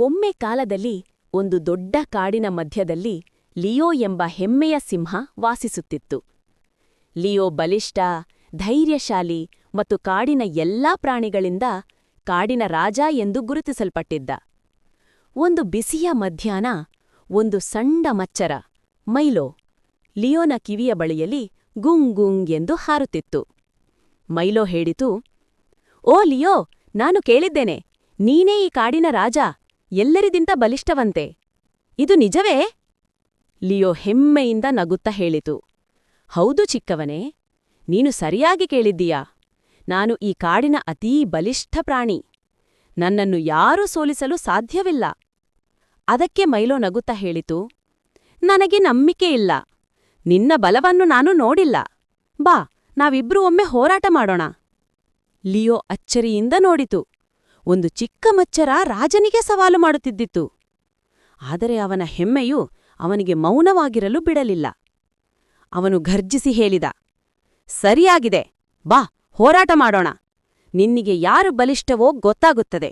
ಒಮ್ಮೆ ಕಾಲದಲ್ಲಿ ಒಂದು ದೊಡ್ಡ ಕಾಡಿನ ಮಧ್ಯದಲ್ಲಿ ಲಿಯೋ ಎಂಬ ಹೆಮ್ಮೆಯ ಸಿಂಹ ವಾಸಿಸುತ್ತಿತ್ತು. ಲಿಯೋ ಬಲಿಷ್ಠ, ಧೈರ್ಯಶಾಲಿ ಮತ್ತು ಕಾಡಿನ ಎಲ್ಲಾ ಪ್ರಾಣಿಗಳಿಂದ ಕಾಡಿನ ರಾಜ ಎಂದು ಗುರುತಿಸಲ್ಪಟ್ಟಿದ್ದ. ಒಂದು ಬಿಸಿಯ ಮಧ್ಯಾಹ್ನ ಒಂದು ಸಣ್ಣ ಮಚ್ಚರ, ಮೈಲೋ, ಲಿಯೋನ ಕಿವಿಯ ಬಳಿಯಲ್ಲಿ ಗುಂಗ್ ಗುಂಗ್ ಎಂದು ಹಾರುತ್ತಿತ್ತು. ಮೈಲೋ ಹೇಳಿತು, ಓ ಲಿಯೋ, ನಾನು ಕೇಳಿದ್ದೇನೆ, ನೀನೇ ಈ ಕಾಡಿನ ರಾಜ ಎಲ್ಲರಿಗಿಂತ ಬಲಿಷ್ಠವಂತೆ. ಇದು ನಿಜವೇ? ಲಿಯೋ ಹೆಮ್ಮೆಯಿಂದ ನಗುತ್ತಾ ಹೇಳಿತು. ಹೌದು ಚಿಕ್ಕವನೇ, ನೀನು ಸರಿಯಾಗಿ ಕೇಳಿದ್ದೀಯಾ. ನಾನು ಈ ಕಾಡಿನ ಅತೀ ಬಲಿಷ್ಠ ಪ್ರಾಣಿ. ನನ್ನನ್ನು ಯಾರೂ ಸೋಲಿಸಲು ಸಾಧ್ಯವಿಲ್ಲ. ಅದಕ್ಕೆ ಮೈಲೋ ನಗುತ್ತಾ ಹೇಳಿತು. ನನಗೆ ನಂಬಿಕೆ ಇಲ್ಲ. ನಿನ್ನ ಬಲವನ್ನು ನಾನು ನೋಡಿಲ್ಲ. ಬಾ, ನಾವಿಬ್ರೂ ಒಮ್ಮೆ ಹೋರಾಟ ಮಾಡೋಣ. ಲಿಯೋ ಅಚ್ಚರಿಯಿಂದ ನೋಡಿತು. ಒಂದು ಚಿಕ್ಕ ಮಚ್ಚರ ರಾಜನಿಗೆ ಸವಾಲು ಮಾಡುತ್ತಿದ್ದಿತು ಆದರೆ ಅವನ ಹೆಮ್ಮೆಯು ಅವನಿಗೆ ಮೌನವಾಗಿರಲು ಬಿಡಲಿಲ್ಲ. ಅವನು ಘರ್ಜಿಸಿ ಹೇಳಿದ, ಸರಿಯಾಗಿದೆ, ಬಾ, ಹೋರಾಟ ಮಾಡೋಣ. ನಿನ್ನಿಗೆ ಯಾರು ಬಲಿಷ್ಠವೋ ಗೊತ್ತಾಗುತ್ತದೆ.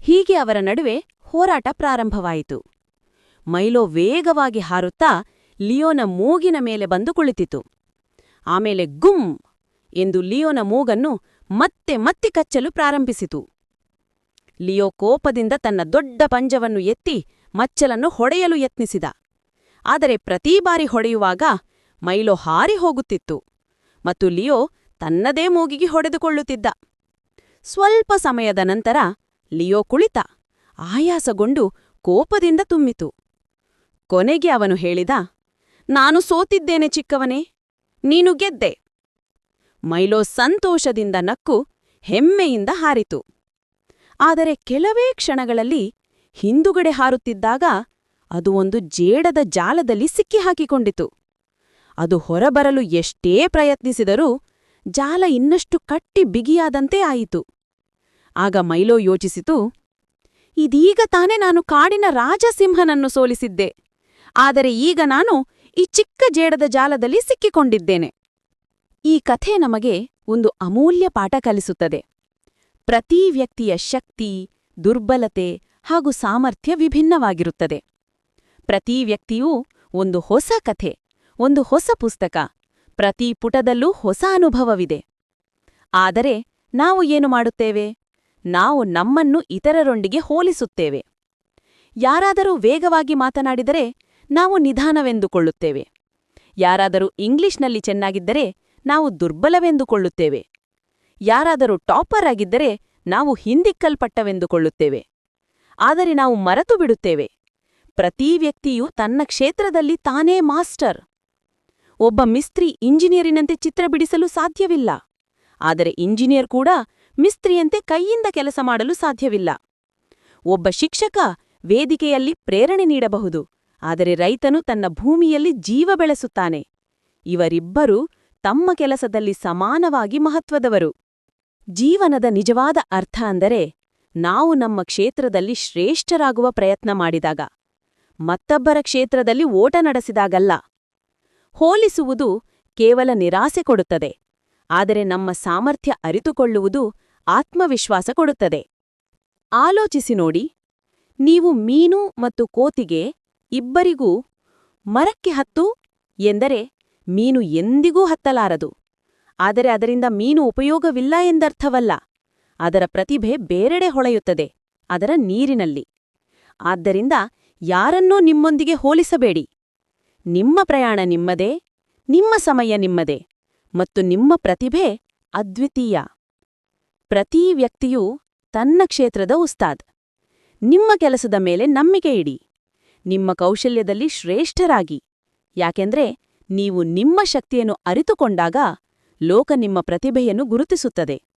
ಹೀಗೆ ಅವರ ನಡುವೆ ಹೋರಾಟ ಪ್ರಾರಂಭವಾಯಿತು. ಮೈಲೋ ವೇಗವಾಗಿ ಹಾರುತ್ತಾ ಲಿಯೋನ ಮೂಗಿನ ಮೇಲೆ ಬಂದು ಕುಳಿತಿತು ಆಮೇಲೆ ಗುಂ ಎಂದು ಲಿಯೋನ ಮೂಗನ್ನು ಮತ್ತೆ ಮತ್ತೆ ಕಚ್ಚಲು ಪ್ರಾರಂಭಿಸಿತು. ಲಿಯೋ ಕೋಪದಿಂದ ತನ್ನ ದೊಡ್ಡ ಪಂಜವನ್ನು ಎತ್ತಿ ಮಚ್ಚಲನ್ನು ಹೊಡೆಯಲು ಯತ್ನಿಸಿದ. ಆದರೆ ಪ್ರತಿ ಬಾರಿ ಹೊಡೆಯುವಾಗ ಮೈಲೋ ಹಾರಿ ಹೋಗುತ್ತಿತ್ತು. ಮತ್ತು ಲಿಯೋ ತನ್ನದೇ ಮೂಗಿಗೆ ಹೊಡೆದುಕೊಳ್ಳುತ್ತಿದ್ದ. ಸ್ವಲ್ಪ ಸಮಯದ ನಂತರ ಲಿಯೋ ಕುಳಿತ. ಆಯಾಸಗೊಂಡು ಕೋಪದಿಂದ ತುಂಬಿತು. ಕೊನೆಗೆ ಅವನು ಹೇಳಿದ, ನಾನು ಸೋತಿದ್ದೇನೆ ಚಿಕ್ಕವನೇ, ನೀನು ಗೆದ್ದೆ. ಮೈಲೋ ಸಂತೋಷದಿಂದ ನಕ್ಕು, ಹೆಮ್ಮೆಯಿಂದ ಹಾರಿತು. ಆದರೆ ಕೆಲವೇ ಕ್ಷಣಗಳಲ್ಲಿ ಹಿಂದುಗಡೆ ಹಾರುತ್ತಿದ್ದಾಗ ಅದು ಒಂದು ಜೇಡದ ಜಾಲದಲ್ಲಿ ಸಿಕ್ಕಿಹಾಕಿಕೊಂಡಿತು. ಅದು ಹೊರಬರಲು ಎಷ್ಟೇ ಪ್ರಯತ್ನಿಸಿದರೂ ಜಾಲ ಇನ್ನಷ್ಟು ಕಟ್ಟಿ ಬಿಗಿಯಾದಂತೆ ಆಯಿತು. ಆಗ ಮೈಲೋ ಯೋಚಿಸಿತು, ಇದೀಗ ತಾನೇ ನಾನು ಕಾಡಿನ ರಾಜಸಿಂಹನನ್ನು ಸೋಲಿಸಿದ್ದೆ, ಆದರೆ ಈಗ ನಾನು ಈ ಚಿಕ್ಕ ಜೇಡದ ಜಾಲದಲ್ಲಿ ಸಿಕ್ಕಿಕೊಂಡಿದ್ದೇನೆ. ಈ ಕಥೆ ನಮಗೆ ಒಂದು ಅಮೂಲ್ಯ ಪಾಠ ಕಲಿಸುತ್ತದೆ. ಪ್ರತೀ ವ್ಯಕ್ತಿಯ ಶಕ್ತಿ, ದುರ್ಬಲತೆ ಹಾಗೂ ಸಾಮರ್ಥ್ಯ ವಿಭಿನ್ನವಾಗಿರುತ್ತದೆ. ಪ್ರತಿ ವ್ಯಕ್ತಿಯೂ ಒಂದು ಹೊಸ ಕಥೆ, ಒಂದು ಹೊಸ ಪುಸ್ತಕ, ಪ್ರತಿ ಪುಟದಲ್ಲೂ ಹೊಸ ಅನುಭವವಿದೆ. ಆದರೆ ನಾವು ಏನು ಮಾಡುತ್ತೇವೆ? ನಾವು ನಮ್ಮನ್ನು ಇತರರೊಂದಿಗೆ ಹೋಲಿಸುತ್ತೇವೆ. ಯಾರಾದರೂ ವೇಗವಾಗಿ ಮಾತನಾಡಿದರೆ ನಾವು ನಿಧಾನವೆಂದುಕೊಳ್ಳುತ್ತೇವೆ. ಯಾರಾದರೂ ಇಂಗ್ಲಿಷ್ನಲ್ಲಿ ಚೆನ್ನಾಗಿದ್ದರೆ ನಾವು ದುರ್ಬಲವೆಂದುಕೊಳ್ಳುತ್ತೇವೆ. ಯಾರಾದರೂ ಟಾಪರ್ ಆಗಿದ್ದರೆ ನಾವು ಹಿಂದಿಕ್ಕಲ್ಪಟ್ಟವೆಂದುಕೊಳ್ಳುತ್ತೇವೆ. ಆದರೆ ನಾವು ಮರೆತು ಬಿಡುತ್ತೇವೆ. ಪ್ರತಿ ವ್ಯಕ್ತಿಯೂ ತನ್ನ ಕ್ಷೇತ್ರದಲ್ಲಿ ತಾನೇ ಮಾಸ್ಟರ್. ಒಬ್ಬ ಮಿಸ್ತ್ರಿ ಇಂಜಿನಿಯರಿನಂತೆ ಚಿತ್ರ ಬಿಡಿಸಲು ಸಾಧ್ಯವಿಲ್ಲ. ಆದರೆ ಇಂಜಿನಿಯರ್ ಕೂಡ ಮಿಸ್ತ್ರಿಯಂತೆ ಕೈಯಿಂದ ಕೆಲಸ ಮಾಡಲು ಸಾಧ್ಯವಿಲ್ಲ. ಒಬ್ಬ ಶಿಕ್ಷಕ ವೇದಿಕೆಯಲ್ಲಿ ಪ್ರೇರಣೆ ನೀಡಬಹುದು. ಆದರೆ ರೈತನು ತನ್ನ ಭೂಮಿಯಲ್ಲಿ ಜೀವ ಬೆಳೆಸುತ್ತಾನೆ. ಇವರಿಬ್ಬರೂ ತಮ್ಮ ಕೆಲಸದಲ್ಲಿ ಸಮಾನವಾಗಿ ಮಹತ್ವದವರು. ಜೀವನದ ನಿಜವಾದ ಅರ್ಥ ಅಂದರೆ ನಾವು ನಮ್ಮ ಕ್ಷೇತ್ರದಲ್ಲಿ ಶ್ರೇಷ್ಠರಾಗುವ ಪ್ರಯತ್ನ ಮಾಡಿದಾಗ, ಮತ್ತೊಬ್ಬರ ಕ್ಷೇತ್ರದಲ್ಲಿ ಓಟ ನಡೆಸಿದಾಗಲ್ಲ. ಹೋಲಿಸುವುದು ಕೇವಲ ನಿರಾಸೆ ಕೊಡುತ್ತದೆ, ಆದರೆ ನಮ್ಮ ಸಾಮರ್ಥ್ಯ ಅರಿತುಕೊಳ್ಳುವುದು ಆತ್ಮವಿಶ್ವಾಸ ಕೊಡುತ್ತದೆ. ಆಲೋಚಿಸಿ ನೋಡಿ, ನೀವು ಮೀನು ಮತ್ತು ಕೋತಿಗೆ ಇಬ್ಬರಿಗೂ ಮರಕ್ಕೆ ಹತ್ತು ಎಂದರೆ ಮೀನು ಎಂದಿಗೂ ಹತ್ತಲಾರದು. ಆದರೆ ಅದರಿಂದ ಮೀನು ಉಪಯೋಗವಿಲ್ಲ ಎಂದರ್ಥವಲ್ಲ. ಅದರ ಪ್ರತಿಭೆ ಬೇರೆಡೆ ಹೊಳೆಯುತ್ತದೆ, ಅದರ ನೀರಿನಲ್ಲಿ. ಆದ್ದರಿಂದ ಯಾರನ್ನೂ ನಿಮ್ಮೊಂದಿಗೆ ಹೋಲಿಸಬೇಡಿ. ನಿಮ್ಮ ಪ್ರಯಾಣ ನಿಮ್ಮದೇ, ನಿಮ್ಮ ಸಮಯ ನಿಮ್ಮದೇ ಮತ್ತು ನಿಮ್ಮ ಪ್ರತಿಭೆ ಅದ್ವಿತೀಯ. ಪ್ರತಿ ವ್ಯಕ್ತಿಯೂ ತನ್ನ ಕ್ಷೇತ್ರದ ಉಸ್ತಾದ್. ನಿಮ್ಮ ಕೆಲಸದ ಮೇಲೆ ನಂಬಿಕೆ ಇಡಿ. ನಿಮ್ಮ ಕೌಶಲ್ಯದಲ್ಲಿ ಶ್ರೇಷ್ಠರಾಗಿ. ಯಾಕೆಂದ್ರೆ ನೀವು ನಿಮ್ಮ ಶಕ್ತಿಯನ್ನು ಅರಿತುಕೊಂಡಾಗ ಲೋಕ ನಿಮ್ಮ ಪ್ರತಿಭೆಯನ್ನು ಗುರುತಿಸುತ್ತದೆ.